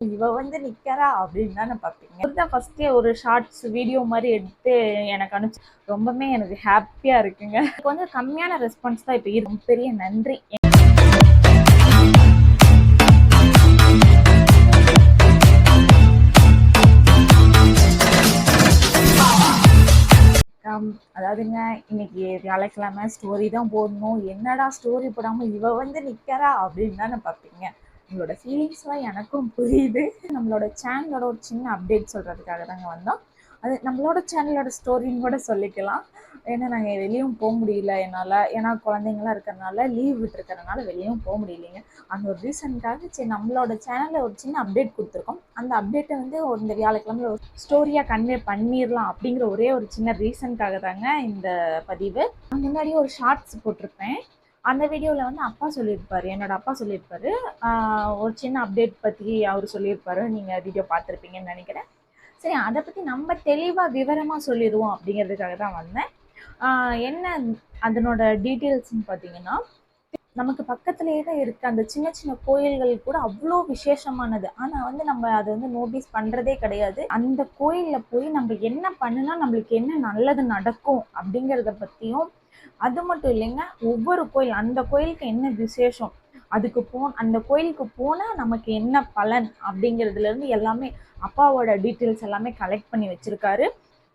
இவ வந்து நிக்கிறா அப்படின்னு தானே பார்ப்பீங்க தான் ஃபர்ஸ்டே ஒரு ஷார்ட்ஸ் வீடியோ மாதிரி எடுத்து எனக்கு அனுப்பிச்சு ரொம்பவே எனக்கு ஹாப்பியா இருக்குங்க. எனக்கு வந்து கம்மியான ரெஸ்பான்ஸ் தான் இப்போ இருக்கும் பெரிய நன்றி. அதாவதுங்க இன்னைக்கு வியாழக்கிழமை ஸ்டோரி தான் போடணும். என்னடா ஸ்டோரி போடாம இவ வந்து நிற்கிறா அப்படின்னு தானே பார்ப்பீங்க உங்களோட ஃபீலிங்ஸ்லாம் எனக்கும் புரியுது. நம்மளோட சேனலோட ஒரு சின்ன அப்டேட் சொல்கிறதுக்காக தாங்க வந்தோம். அது நம்மளோட சேனலோட ஸ்டோரின்னு கூட சொல்லிக்கலாம். ஏன்னா நாங்கள் வெளியும் போக முடியல என்னால். ஏன்னா குழந்தைங்களாம் இருக்கிறனால லீவ் விட்டுருக்கறனால வெளியும் போக முடியலைங்க. அந்த ஒரு ரீசனுக்காக சரி நம்மளோட சேனலில் ஒரு சின்ன அப்டேட் கொடுத்துருக்கோம். அந்த அப்டேட்டை வந்து ஒரு இந்த வியாழக்கிழமை ஒரு ஸ்டோரியாக கன்வே பண்ணிடலாம் அப்படிங்கிற ஒரே ஒரு சின்ன ரீசனுக்காக தாங்க இந்த பதிவு. நான் முன்னாடியே ஒரு ஷார்ட்ஸ் போட்டிருப்பேன். அந்த வீடியோவில் வந்து அப்பா சொல்லியிருப்பார் என்னோட அப்பா சொல்லியிருப்பாரு. ஒரு சின்ன அப்டேட் பற்றி அவர் சொல்லியிருப்பாரு. நீங்கள் வீடியோ பார்த்துருப்பீங்கன்னு நினைக்கிறேன். சரி அதை பற்றி நம்ம தெளிவாக விவரமாக சொல்லிடுவோம் அப்படிங்கிறதுக்காக தான் வந்தேன். என்ன அதனோட டீட்டெயில்ஸ்னு பார்த்தீங்கன்னா நமக்கு பக்கத்துலேயே தான் இருக்குது அந்த சின்ன சின்ன கோயில்கள் கூட அவ்வளோ விசேஷமானது. ஆனால் வந்து நம்ம அதை வந்து நோட்டீஸ் பண்ணுறதே கிடையாது. அந்த கோயிலில் போய் நம்ம என்ன பண்ணுனா நம்மளுக்கு என்ன நல்லது நடக்கும் அப்படிங்கிறத பற்றியும் அது மட்டும் இல்லைங்க ஒவ்வொரு கோயில் அந்த கோயிலுக்கு என்ன விசேஷம்? அதுக்கு போ அந்த கோயிலுக்கு போனால் நமக்கு என்ன பலன் அப்படிங்கிறதுலேருந்து எல்லாமே அப்பாவோட டீட்டெயில்ஸ் எல்லாமே கலெக்ட் பண்ணி வச்சுருக்காரு.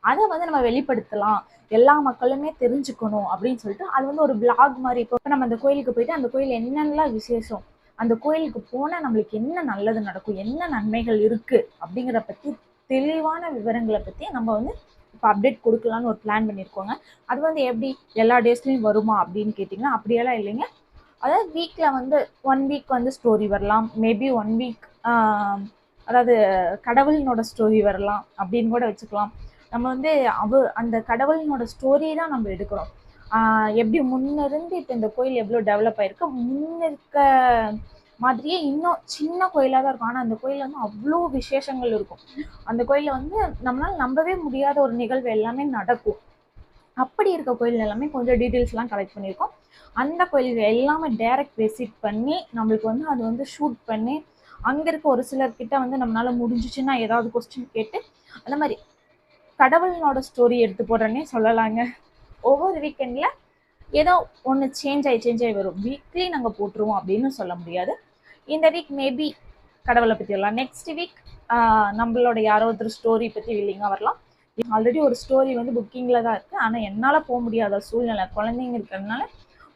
அதை வந்து நம்ம வெளிப்படுத்தலாம். எல்லா மக்களுமே தெரிஞ்சுக்கணும் அப்படின்னு சொல்லிட்டு அது வந்து ஒரு பிளாக் மாதிரி. இப்போ நம்ம அந்த கோயிலுக்கு போயிட்டு அந்த கோயில் என்னென்னலாம் விசேஷம்? அந்த கோயிலுக்கு போனால் நம்மளுக்கு என்ன நல்லது நடக்கும்? என்ன நன்மைகள் இருக்குது அப்படிங்கிறத பற்றி தெளிவான விவரங்களை பற்றி நம்ம வந்து இப்போ அப்டேட் கொடுக்கலான்னு ஒரு பிளான் பண்ணியிருக்கோங்க. அது வந்து எப்படி எல்லா டேஸ்லையும் வருமா அப்படின்னு கேட்டிங்கன்னா அப்படியெல்லாம் இல்லைங்க. அதாவது வீக்கில் வந்து ஒன் வீக் வந்து ஸ்டோரி வரலாம். மேபி ஒன் வீக் அதாவது கடவுளினோட ஸ்டோரி வரலாம் அப்படின்னு கூட வச்சுக்கலாம். நம்ம வந்து அவ அந்த கடவுளினோட ஸ்டோரி தான் நம்ம எடுக்கிறோம். எப்படி முன்னிருந்து இப்போ இந்த கோயில் எவ்வளோ டெவலப் ஆயிருக்கு முன்னிருக்க மாதிரியே இன்னும் சின்ன கோயிலாக தான் இருக்கும். ஆனால் அந்த கோயிலில் வந்து அவ்வளோ விசேஷங்கள் இருக்கும். அந்த கோயிலில் வந்து நம்மளால் நம்பவே முடியாத ஒரு நிகழ்வு எல்லாமே நடக்கும். அப்படி இருக்க கோயில் எல்லாமே கொஞ்சம் டீட்டெயில்ஸ்லாம் கலெக்ட் பண்ணியிருக்கோம். அந்த கோயில்கள் எல்லாமே டைரக்ட் விசிட் பண்ணி நம்மளுக்கு வந்து அது வந்து ஷூட் பண்ணி அங்கே இருக்க ஒரு சிலர்கிட்ட வந்து நம்மளால முடிஞ்சிச்சுன்னா ஏதாவது கொஸ்டின் கேட்டு அந்த மாதிரி கடவுளனோட ஸ்டோரி எடுத்து போடுறேன்னே சொல்லலாங்க. ஒவ்வொரு வீக்கெண்டில் ஏதோ ஒன்று சேஞ்ச் ஆகி சேஞ்ச் ஆகி வரும். வீக்லி நாங்கள் போட்டுருவோம் அப்படின்னு சொல்ல முடியாது. இந்த வீக் மேபி கடவுளை பற்றி வரலாம். நெக்ஸ்ட் வீக் நம்மளோட யாரோ ஒருத்தர் ஸ்டோரி பற்றி வில்லிங்காக வரலாம். ஆல்ரெடி ஒரு ஸ்டோரி வந்து புக்கிங்கில் தான் இருக்குது ஆனால் என்னால் போக முடியாத சூழ்நிலை குழந்தைங்க இருக்கிறதுனால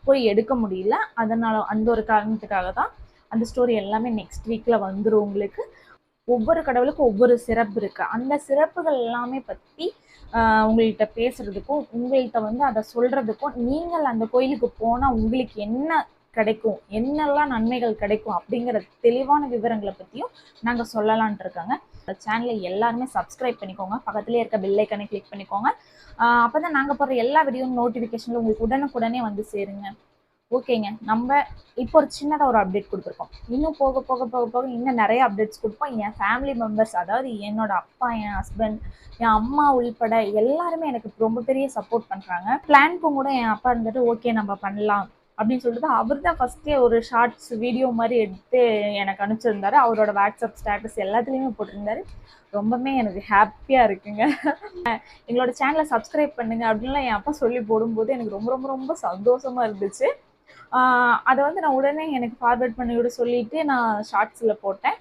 போய் எடுக்க முடியல. அதனால் அந்த ஒரு காரணத்துக்காக தான் அந்த ஸ்டோரி எல்லாமே நெக்ஸ்ட் வீக்கில் வந்துடும் உங்களுக்கு. ஒவ்வொரு கடவுளுக்கும் ஒவ்வொரு சிறப்பு இருக்குது அந்த சிறப்புகள் எல்லாமே பற்றி உங்கள்கிட்ட பேசுகிறதுக்கும் உங்கள்கிட்ட வந்து அதை சொல்கிறதுக்கும் நீங்கள் அந்த கோயிலுக்கு போனால் உங்களுக்கு என்ன கிடைக்கும். என்னெல்லாம் நன்மைகள் கிடைக்கும் அப்படிங்கிற தெளிவான விவரங்களை பற்றியும் நாங்கள் சொல்லலான்ட்டு இருக்காங்க. சேனலை எல்லாருமே சப்ஸ்கிரைப் பண்ணிக்கோங்க. பக்கத்துலேயே இருக்க பெல் கிளிக் பண்ணிக்கோங்க. அப்போ தான் நாங்கள் போடுற எல்லா வீடியோ நோட்டிஃபிகேஷனில் உங்களுக்கு உடனுக்குடனே வந்து சேருங்க. ஓகேங்க. நம்ம இப்போ ஒரு சின்னதாக ஒரு அப்டேட் கொடுத்துருக்கோம். இன்னும் போக போக போக போக இன்னும் நிறைய அப்டேட்ஸ் கொடுப்போம். என் ஃபேமிலி மெம்பர்ஸ் அதாவது என்னோட அப்பா என் ஹஸ்பண்ட் என் அம்மா உள்பட எல்லாருமே எனக்கு ரொம்ப பெரிய சப்போர்ட் பண்ணுறாங்க பிளான்க்கும் கூட என் அப்பா இருந்துட்டு ஓகே நம்ம பண்ணலாம். அப்படின்னு சொல்லிட்டு அவர் தான் ஃபஸ்ட்டே ஒரு ஷார்ட்ஸ் வீடியோ மாதிரி எடுத்து எனக்கு அனுப்பிச்சிருந்தாரு. அவரோட வாட்ஸ்அப் ஸ்டேட்டஸ் எல்லாத்துலேயுமே போட்டிருந்தாரு. ரொம்பவே எனக்கு ஹாப்பியாக இருக்குங்க. எங்களோட சேனலை சப்ஸ்கிரைப் பண்ணுங்க அப்படின்லாம் என் அப்பா சொல்லி போடும்போது எனக்கு ரொம்ப ரொம்ப ரொம்ப சந்தோஷமாக இருந்துச்சு. அதை வந்து நான் உடனே எனக்கு ஃபார்வேர்ட் பண்ணி விட சொல்லிட்டு நான் ஷார்ட்ஸில் போட்டேன்.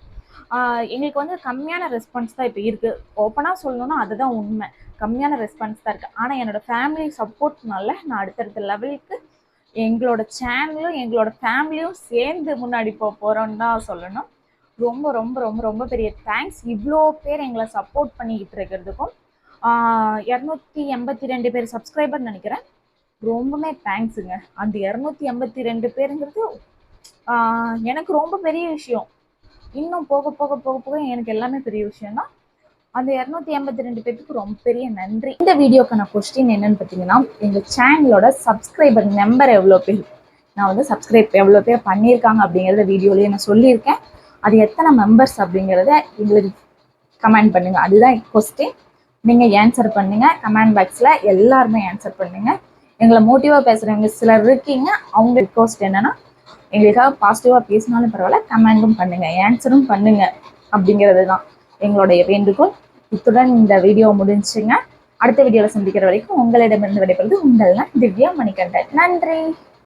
எங்களுக்கு வந்து கம்மியான ரெஸ்பான்ஸ் தான் இப்போ இருக்குது ஓப்பனாக சொல்லணும்னா அதுதான் உண்மை. கம்மியான ரெஸ்பான்ஸ் தான் இருக்குது ஆனால் என்னோடய ஃபேமிலி சப்போர்ட்னால நான் அடுத்தடுத்த லெவலுக்கு எங்களோட சேனலும் எங்களோட ஃபேமிலியும் சேர்ந்து முன்னாடி போக போகிறோன்னு தான் சொல்லணும். ரொம்ப ரொம்ப ரொம்ப ரொம்ப பெரிய தேங்க்ஸ் இவ்வளோ பேர் எங்களை சப்போர்ட் பண்ணிக்கிட்டு இருக்கிறதுக்கும் இரநூத்தி எண்பத்தி ரெண்டு பேர் சப்ஸ்கிரைபர் நினைக்கிறேன். ரொம்பவுமே தேங்க்ஸுங்க அந்த இரநூத்தி எண்பத்தி ரெண்டு பேருங்கிறது எனக்கு ரொம்ப பெரிய விஷயம். இன்னும் போக போக போக போக எனக்கு எல்லாமே பெரிய விஷயம் தான் அந்த இரநூத்தி எண்பத்தி ரெண்டு பேருக்கு ரொம்ப பெரிய நன்றி. இந்த வீடியோக்கான கொஸ்டின் என்னன்னு பார்த்தீங்கன்னா எங்கள் சேனலோட சப்ஸ்கிரைபர் நம்பர் எவ்வளோ பேர்? நான் வந்து சப்ஸ்கிரைப் எவ்வளோ பேர் பண்ணியிருக்காங்க அப்படிங்கிறத வீடியோலேயே நான் சொல்லியிருக்கேன். அது எத்தனை மெம்பர்ஸ் அப்படிங்கிறத எங்களுக்கு கமெண்ட் பண்ணுங்கள் அதுதான் கொஸ்டின் நீங்கள் ஆன்சர் பண்ணுங்கள் கமெண்ட் பாக்ஸில் எல்லாருமே ஆன்சர் பண்ணுங்கள் எங்களை மோட்டிவாக பேசுகிறவங்க சிலர் இருக்கீங்க. அவங்க ரிக்வஸ்ட் என்னென்னா எங்களுக்காக பாசிட்டிவாக பேசினாலும் பரவாயில்ல கமெண்டும் பண்ணுங்கள் ஆன்சரும் பண்ணுங்கள் அப்படிங்கிறது தான் எங்களுடைய வேண்டுகோள். இத்துடன் இந்த வீடியோ முடிஞ்சுங்க அடுத்த வீடியோவில் சந்திக்கிற வரைக்கும் உங்களிடமிருந்து விடைபெறுவது உங்கள் திவ்யா மணிகண்டன். நன்றி.